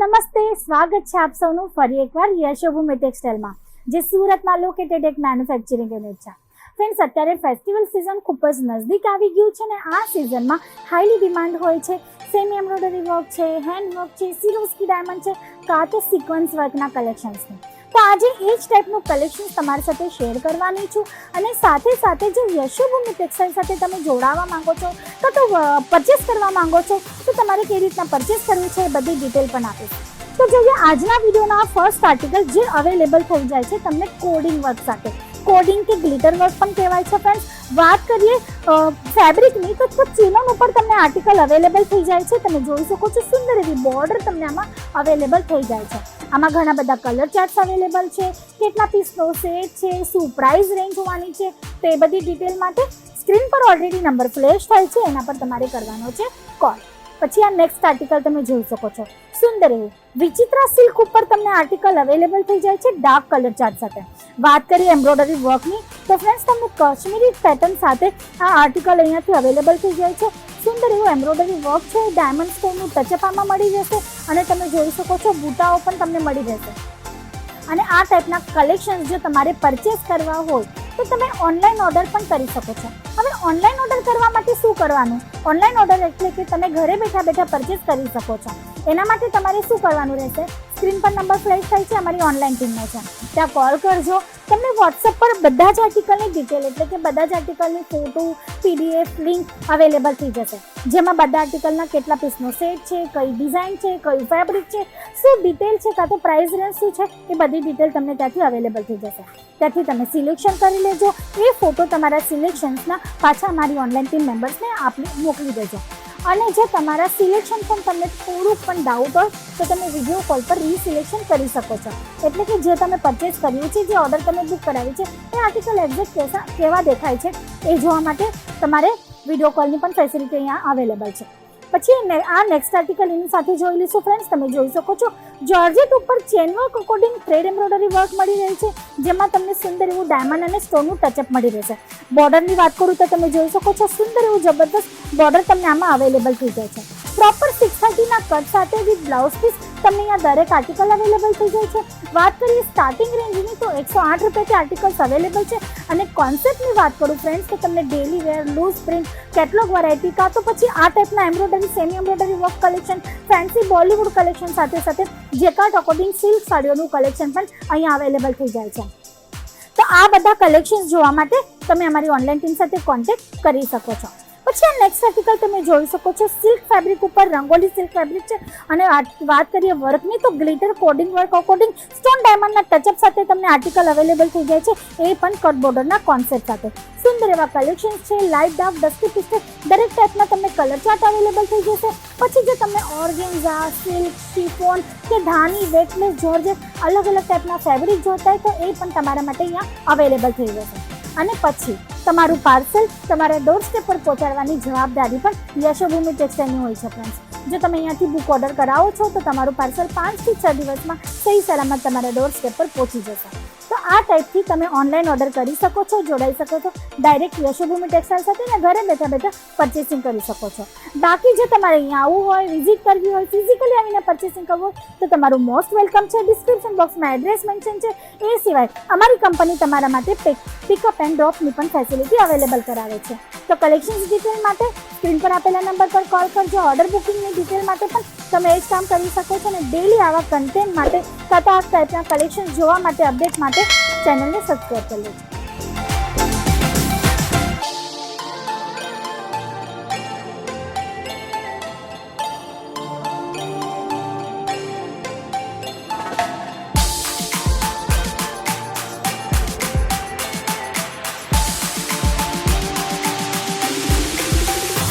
નમસ્તે, સ્વાગત છે આપ સૌનું ફરી એકવાર યશોભૂમિ ટેક્સટાઇલમાં, જે સુરતમાં લોકેટેડ એક મેન્યુફેક્ચરિંગ યુનિટ છે. ફ્રેન્ડ્સ અત્યારે ફેસ્ટિવલ સિઝન ખૂબ જ નજદીક આવી ગયું છે ને આ સિઝનમાં હાઈલી ડિમાન્ડ હોય છે. સેમી એમ્બ્રોઇડરી વર્ક છે હેન્ડ વર્ક છે સિરોસ્કી ડાયમંડ છે, કાં તો સિક્વન્સ વર્કના કલેક્શન્સની તો આજે એ જ ટાઈપનું કલેક્શન તમારી સાથે શેર કરવાની છું. અને સાથે સાથે જો યશોભૂમિ ટેક્સટાઇલ સાથે તમે જોડાવા માંગો છો, તો તો પરચેસ કરવા માંગો છો, તો તમારે કેવી રીતના પરચેસ કરવું છે એ બધી ડિટેલ પણ આપીશ. તો જોઈએ આજના વિડીયોના ફર્સ્ટ આર્ટિકલ જે અવેલેબલ થઈ જાય છે તમને કોડિંગ વર્ક સાથે. કોડિંગ કે ગ્લિટર વર્ક પણ કહેવાય છે ફ્રેન્ડ્સ વાત કરીએ ફેબ્રિકની તો ચીનોન ઉપર તમને આર્ટિકલ અવેલેબલ થઈ જાય છે. તમે જોઈ શકો છો, સુંદર એવી બોર્ડર તમને આમાં અવેલેબલ થઈ જાય છે. આમાં ઘણા બધા કલર ચાર્ટ્સ અવેલેબલ છે, કેટલા પીસનો સેટ છે, શું પ્રાઇસ રેન્જ હોવાની છે, તો એ બધી ડિટેલ માટે સ્ક્રીન પર ઓલરેડી નંબર ફ્લેશ થાય છે, એના પર તમારે કરવાનો છે કોલ પછી આ નેક્સ્ટ આર્ટિકલ તમે જોઈ શકો છો. સુંદર એવું વિચિત્રા સિલ્ક ઉપર તમને આર્ટિકલ અવેલેબલ થઈ જાય છે ડાર્ક કલર ચાર્ટ સાથે. વાત કરીએ એમ્બ્રોઇડરી વર્કની તો ફ્રેન્ડ્સ તમને કાશ્મીરી પેટર્ન સાથે આ આર્ટિકલ અહીંયાથી અવેલેબલ થઈ જાય છે. સુંદર એવું એમ્બ્રોઇડરી વર્ક છે, ડાયમંડ સ્ટોનનું ટચઅપ મળી જશે અને તમે જોઈ શકો છો, બૂટાઓ પણ તમને મળી જશે. અને આ ટાઈપના કલેક્શન જો તમારે પરચેસ કરવા હોય, તો તમે ઓનલાઈન ઓર્ડર પણ કરી શકો છો. હવે ઓનલાઈન ઓર્ડર કરવા માટે શું કરવાનું? ઓનલાઈન ઓર્ડર એટલે કે તમે ઘરે બેઠા બેઠા પરચેસ કરી શકો છો. એના માટે તમારે શું કરવાનું રહેશે? સ્ક્રીન પર નંબર ફ્લેશ થાય છે, અમારી ઓનલાઈન ટીમનો છે. ત્યાં કોલ કરજો. તમને વોટ્સઅપ પર બધા જ આર્ટિકલની ડિટેલ એટલે કે બધા જ આર્ટિકલની ફોટો પીડીએફ લિંક અવેલેબલ થઈ જશે. જેમાં બધા આર્ટિકલના કેટલા પીસનો સેટ છે, કઈ ડિઝાઇન છે, કયું ફેબ્રિક છે, શું ડિટેલ છે, કાં તો પ્રાઇસ રેન્જ શું છે, એ બધી ડિટેલ તમને ત્યાંથી અવેલેબલ થઈ જશે. ત્યાંથી તમે સિલેક્શન કરી લેજો. એ ફોટો તમારા સિલેક્શન્સના પાછા અમારી ઓનલાઈન ટીમ મેમ્બર્સને આપને મોકલી દેજો. અને જે તમારા સિલેક્શન પણ તમને થોડુંક પણ ડાઉટ હોય, તો તમે વીડિયો કોલ પર રીસિલેક્શન કરી શકો છો. એટલે કે જે તમે પરચેસ કર્યું છે, જે ઓર્ડર તમે બુક કરાવી છે, એ આર્ટિકલ એક્ઝેક્ટ કેવા દેખાય છે, એ જોવા માટે તમારે વીડિયો કોલની પણ ફેસિલિટી અહીંયા અવેલેબલ છે. પછી આ નેક્સ્ટ આર્ટિકલ એની સાથે જોઈ લઈશું ફ્રેન્ડ્સ તમે જોઈ શકો છો જોર્જેટ ઉપર chain work according thread embroidery work મળી રહી છે, જેમાં તમને સુંદર એવું ડાયમંડ અને સ્ટોનનું ટચઅપ મળી રહેશે. બોર્ડરની વાત કરું તો તમે જોઈ શકો છો, સુંદર એવું જબરદસ્ત બોર્ડર તમને આમાં અવેલેબલ થઈ જાય છે. પ્રોપર સિક્સ થર્ટીના કટ સાથે વિથ બ્લાઉઝ પીસ તમને અહીંયા દરેક આર્ટિકલ અવેલેબલ થઈ જાય છે. વાત કરીએ સ્ટાર્ટિંગ રેન્જની તો એકસો આઠ રૂપિયાથી આર્ટિકલ્સ અવેલેબલ છે. અને કોન્સેપ્ટની વાત કરું ફ્રેન્ડ્સ તો તમને daily wear loose print catalogue variety કાં તો પછી આ ટાઈપના embroidery semi embroidery work collection fancy Bollywood collection સાથે સાથે જેકાટ અકોર્ડિંગ સિલ્ક સાડીઓનું કલેક્શન પણ અહીંયા અવેલેબલ થઈ જાય છે. તો આ બધા કલેક્શન્સ જોવા માટે તમે અમારી ઓનલાઈન ટીમ સાથે કોન્ટેક્ટ કરી શકો છો. પછી આ નેક્સ્ટ આર્ટિકલ તમે જોઈ શકો છો. સિલ્ક ફેબ્રિક ઉપર રંગોલી સિલ્ક ફેબ્રિક છે. અને વાત કરીએ વર્કની, તો glitter coding work according stone ડાયમંડના touch up સાથે તમને આર્ટિકલ અવેલેબલ થઈ જાય છે. એ પણ કટ બોર્ડરના કોન્સેપ્ટ સાથે. સુંદર એવા કલેક્શન છે. લાઇટ ડાર્ક ડસ્ટી પિસ્ટલ દરેક ટાઈપના તમને કલર ચાર્ટ અવેલેબલ થઈ જશે. પછી જે તમને ઓર્ગેન્ઝા સિલ્ક શિફોન કે ધાની વેટલેસ જોર્જેટ અલગ અલગ ટાઈપના ફેબ્રિક જોતા હોય તો એ પણ તમારા માટે અહીંયા અવેલેબલ થઈ જશે. અને પછી તમારું પાર્સલ તમારા ડોર સ્ટેપ પર પહોંચાડવાની જવાબદારી પણ યશોભૂમિ ટેક્સટાઇલની હોય છે ફ્રેન્ડ્સ જો તમે અહીંયાથી બુક ઓર્ડર કરાવો છો, તો તમારું પાર્સલ પાંચથી છ દિવસમાં સહી સલામત તમારા ડોર સ્ટેપ પર પહોંચી જશે. તો આ ટાઈપથી તમે ઓનલાઈન ઓર્ડર કરી શકો છો, જોડાઈ શકો છો ડાયરેક્ટ યશોભૂમિ ટેક્સટાઇલ સાથે ને ઘરે બેઠા બેઠા પરચેસિંગ કરી શકો છો. બાકી જો તમારે અહીંયા આવવું હોય વિઝિટ કરવી હોય ફિઝિકલી આવીને પરચેસિંગ કરવું, તો તમારું મોસ્ટ વેલકમ છે. ડિસ્ક્રિપ્શન બોક્સમાં એડ્રેસ મેન્શન છે. એ સિવાય અમારી કંપની તમારા માટે પિકઅપ એન્ડ ડ્રોપની પણ ફેસિલિટી અવેલેબલ કરાવે છે. તો કલેક્શન્સ ડિટેલ માટે સ્ક્રીન પર આપેલા નંબર પર કોલ કરજો. ઓર્ડર બુકિંગની ડિટેલ માટે પણ તમે એ જ કામ કરી શકો છો અને ડેલી આવા કન્ટેન્ટ માટે તથા આ ટાઈપના કલેક્શન જોવા માટે અપડેટ માટે ચેનલને સબસ્ક્રાઈબ કરી લેજો.